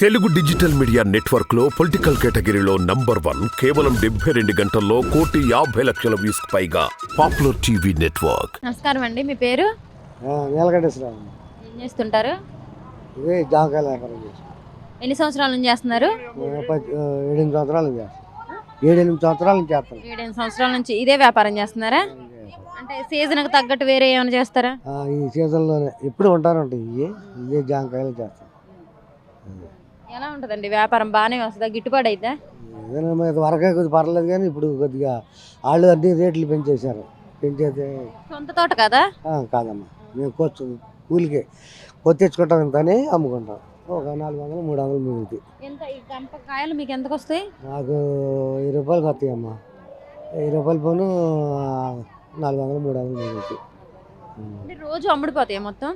Telugu digital media నెట్వర్క్లో political కేటగిరీలో number one కేవలం డెబ్బై రెండు గంటల్లో కోటి యాభై లక్షల వ్యూస్ పైగా పాపులర్ టీవీ నెట్వర్క్. నమస్కారం అండి మీ పేరు? నీలకంఠేశ్వరరావు. ఏం చేస్తుంటారు? ఇదే జామకాయల వ్యాపారం చేస్తాం. ఎన్ని సంవత్సరాల నుంచి చేస్తున్నారు? ఏడెనిమిది సంవత్సరాల నుంచి చేస్తాం. ఏడెనిమిది సంవత్సరాల నుంచి చేస్తాం. ఏడెనిమిది సంవత్సరాల నుంచి ఇదే వ్యాపారం చేస్తున్నారా? అంటే సీజన్కి తగ్గట్టు వేరే ఏమైనా చేస్తారా? ఆ, ఈ సీజన్లోనే ఎప్పుడు ఉంటారంట ఇవి? ఇదే జామకాయలు చేస్తాం. ఎలా ఉంటుందండి? వ్యాపారం బాగానే వస్తుందా? గిట్టుబాటు అయితే ఏదైనా వరకే కొద్ది పర్లేదు కానీ ఇప్పుడు కొద్దిగా వాళ్ళు అన్ని రేట్లు పెంచేశారు. పెంచేస్తే సొంత తోట కదా? కాదమ్మా. మేము కొచ్చు కూలికే. కొత్త తెచ్చుకుంటాం అని అమ్ముకుంటాం. ఒక నాలుగు వందలు మూడు వందలు మిగులుతాయి. ఎంత ఈ గంప కాయలు మీకు ఎంతకు వస్తాయి నాకు వెయ్యి రూపాయలు వస్తాయి అమ్మ. వెయ్యి రూపాయలు పోను నాలుగు వందలు మూడు వందలు మిగులుతాయి. అంటే రోజు అమ్ముడిపోతాయి మొత్తం?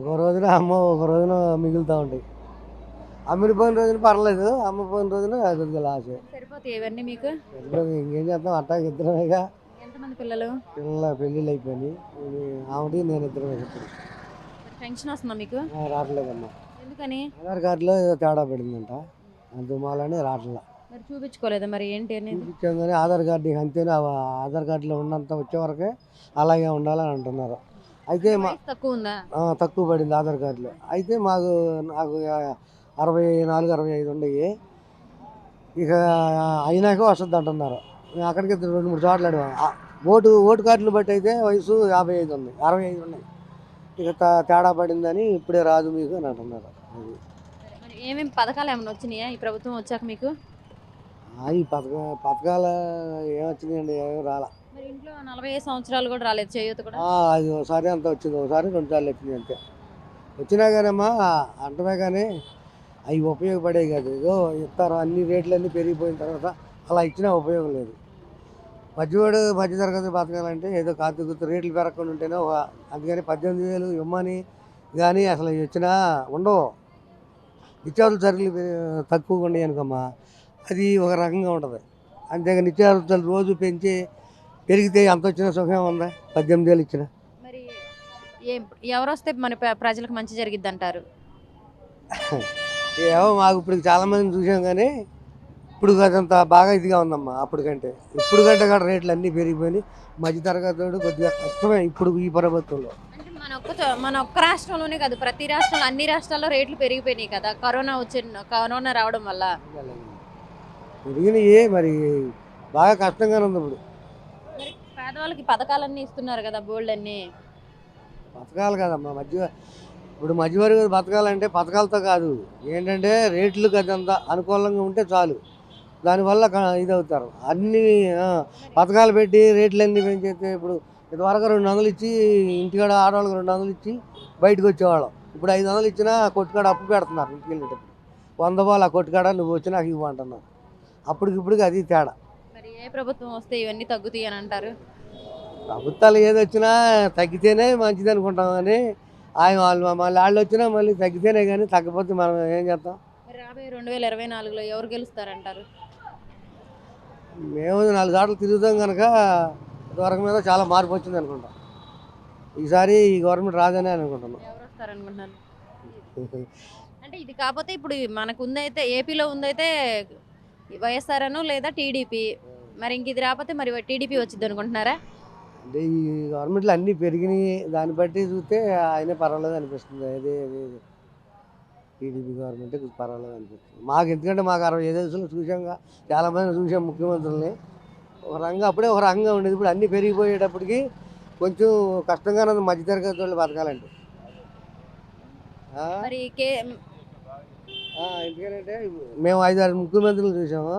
ఒక రోజున అమ్మ ఒక రోజున మిగులుతూ ఉంటాయి. అమ్మిడిపోయిన రోజున పర్లేదు అమ్మపోయిన రోజున కొద్దిగా లాస్. సరిపోతాయి ఇవన్నీ మీకు? ఇంకేం చేస్తాం? అట్టా ఇద్దరమేగా ఎంతమంది పిల్లలు? పిల్లల పెళ్ళిళ్ళు అయిపోయినాయి. ఆవిడ నేను ఇద్దరమే పెన్షన్ వస్తుందా మీకు? రావట్లేదమ్మా. ఎందుకని? ఆధార్ కార్డులో ఏదో తేడా పడిందంట. అందుమాలని రావట్లే. మరి చూపించుకోలేదా మరి ఏంటి అనేది? చూపించాం కానీ ఆధార్ కార్డు అంతేనే? ఆధార్ కార్డులో ఉన్నంత వచ్చే వరకే అలాగే ఉండాలని అంటున్నారు. అయితే తక్కువ ఉందా? తక్కువ పడింది ఆధార్ కార్డులో. అయితే మాకు నాకు అరవై నాలుగు అరవై ఐదు ఉన్నాయి ఇక అయినాక వస్తుంది అంటున్నారు. మేము అక్కడికి రెండు మూడు చోట్ల ఓటు ఓటు కార్డులు బట్టి అయితే వయసు యాభై ఐదు ఉన్నాయి అరవై ఐదు ఉన్నాయి. ఇక త- తేడా పడిందని ఇప్పుడే రాదు మీకు అని అంటున్నారు. అది. ఏమేమి పథకాలు ఏమైనా వచ్చినాయా ఈ ప్రభుత్వం వచ్చాక మీకు? ఆ, ఈ పథక పథకాలు ఏమొచ్చినాయండి? ఏమీ రాలా. మరి ఇంట్లో నలభై ఐదు సంవత్సరాలు కూడా రాలేదు చేయూత కూడా? అది ఒకసారి అంత వచ్చింది. ఒకసారి రెండు సార్లు వచ్చింది అంతే. వచ్చినా కానమ్మా అంటమే కానీ అవి ఉపయోగపడే కాదు. ఏదో ఇస్తారు అన్ని రేట్లు అన్నీ పెరిగిపోయిన తర్వాత అలా ఇచ్చినా ఉపయోగం లేదు. మధ్యవాడు మధ్య తరగతి బతకాలంటే ఏదో కాదు గుర్తు రేట్లు పెరగకుండా ఉంటేనే ఒక అందుకని పద్దెనిమిది వేలు ఇమ్మని కానీ అసలు వచ్చినా ఉండవు. నిత్యావసర సరుకులు తక్కువగా ఉన్నాయి అనుకమ్మా. అది ఒక రకంగా ఉంటుంది. అంతేగా నిత్యావసరాలు రోజు పెంచి పెరిగితే ఎంత వచ్చినా సుఖం ఉందా? పద్దెనిమిది వేలు ఇచ్చిన. మరి ఏం ఎవరు వస్తే మన ప్ర- ప్రజలకు మంచి జరిగిద్ది అంటారు ఏమో మాకు ఇప్పుడు చాలా మందిని చూసాం కానీ ఇప్పుడు అదంత బాగా ఇదిగా ఉందమ్మా అప్పుడు కంటే ఇప్పుడు కంటే కూడా రేట్లు అన్నీ పెరిగిపోయినాయి. మధ్య తరగతి కొద్దిగా కష్టమే ఇప్పుడు ఈ ప్రభుత్వంలో. మన ఒక్క మన ఒక్క రాష్ట్రంలోనే కాదు ప్రతి రాష్ట్రంలో అన్ని రాష్ట్రాల్లో రేట్లు పెరిగిపోయినాయి కదా. కరోనా వచ్చిన కరోనా రావడం వల్ల. పెరిగినాయి మరి బాగా కష్టంగానే ఉంది ఇప్పుడు. మరి పేదవాళ్ళకి పథకాలన్నీ ఇస్తున్నారు కదా బోల్డ్ అన్ని బతకాలి కదమ్మా మధ్య ఇప్పుడు మధ్యవర్గ బతకాలంటే పథకాలతో కాదు. ఏంటంటే రేట్లు అదంత అనుకూలంగా ఉంటే చాలు. దానివల్ల అవుతారు అన్ని పథకాలు పెట్టి రేట్లు అన్ని పెంచేస్తే ఇప్పుడు ఇదివరకు రెండు వందలు ఇచ్చి ఇంటికాడ ఆడవాళ్ళకి రెండు వందలు ఇచ్చి బయటకు వచ్చేవాళ్ళం. ఇప్పుడు ఐదు వందలు ఇచ్చినా కొట్టుకాడ అప్పు పెడుతున్నారు ఇంటికి వెళ్ళేటప్పుడు. వంద బాల్ ఆ కొట్టుకాడ నువ్వు వచ్చి నాకు ఇవ్వు అంటున్నారు. అప్పటికిప్పటికి అది తేడా. మరి ఏ ప్రభుత్వం వస్తే ఇవన్నీ తగ్గుతాయి అని అంటారు? ప్రభుత్వాలు ఏది వచ్చినా తగ్గితేనే మంచిది అనుకుంటాం కానీ ఆయన వాళ్ళు మళ్ళీ వాళ్ళు వచ్చినా మళ్ళీ తగ్గితేనే కానీ తగ్గకపోతే మనం ఏం చేస్తాం మరి రాబోయే రెండు వేల ఇరవై నాలుగులో ఎవరు గెలుస్తారంటారు? మేము నాలుగు సార్లు తిరుగుతాం కనుక ఇదివరకు మీద చాలా మార్పు వచ్చింది అనుకుంటాం. ఈసారి ఈ గవర్నమెంట్ రాదని అనుకుంటున్నాం. ఎవరు అంటే ఇది కాకపోతే ఇప్పుడు మనకు ఉందైతే ఏపీలో ఉందైతే వైఎస్ఆర్ అను లేదా టీడీపీ? మరి ఇంక ఇది రాకపోతే మరి టీడీపీ వచ్చింది అనుకుంటున్నారా? అంటే ఈ గవర్నమెంట్లో అన్నీ పెరిగినాయి. దాన్ని బట్టి చూస్తే ఆయనే పర్వాలేదు అనిపిస్తుంది. అదే అదే టీడీపీ గవర్నమెంట్ పర్వాలేదు అనిపిస్తుంది. మాకు ఎందుకంటే మాకు అరవై ఐదు వయసులో చూసాంగా చాలామంది చూసాం ముఖ్యమంత్రుల్ని. ఒక రంగం అప్పుడే ఒక రకంగా ఉండేది. ఇప్పుడు అన్నీ పెరిగిపోయేటప్పటికి కొంచెం కష్టంగానే ఉంది. మధ్యతరగతి వాళ్ళు బతకాలంటే? మరి కే ఎందుకంటే మేము ఐదారు ముఖ్యమంత్రులు చూసాము.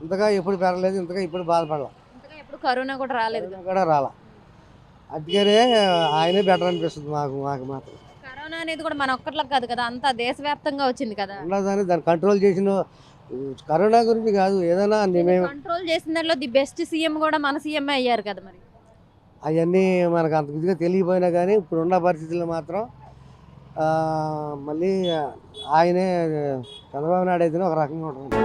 ఇంతగా ఎప్పుడు పెరగలేదు. ఇంతగా ఇప్పుడు బాధపడలేం. ఇంతగా ఎప్పుడు కరోనా కూడా రాలేదు. కూడా రాలా. అందుకనే ఆయనే బెటర్ అనిపిస్తుంది మాకు మాకు మాత్రం. కరోనా అనేది కూడా మన ఒక్కట్లకు కాదు కదా అంతా దేశవ్యాప్తంగా వచ్చింది కదా. ఉన్నదాన్ని దాన్ని కంట్రోల్ చేసిన కరోనా గురించి కాదు ఏదైనా మేము కంట్రోల్ చేసిన దాంట్లో ది బెస్ట్ సీఎం కూడా మన సీఎం అయ్యారు కదా మరి. అవన్నీ మనకు అంత ఇదిగా తెలియపోయినా కానీ ఇప్పుడున్న పరిస్థితుల్లో మాత్రం మళ్ళీ ఆయనే చంద్రబాబు నాయుడు అయితేనే ఒక రకంగా ఉంటుంది.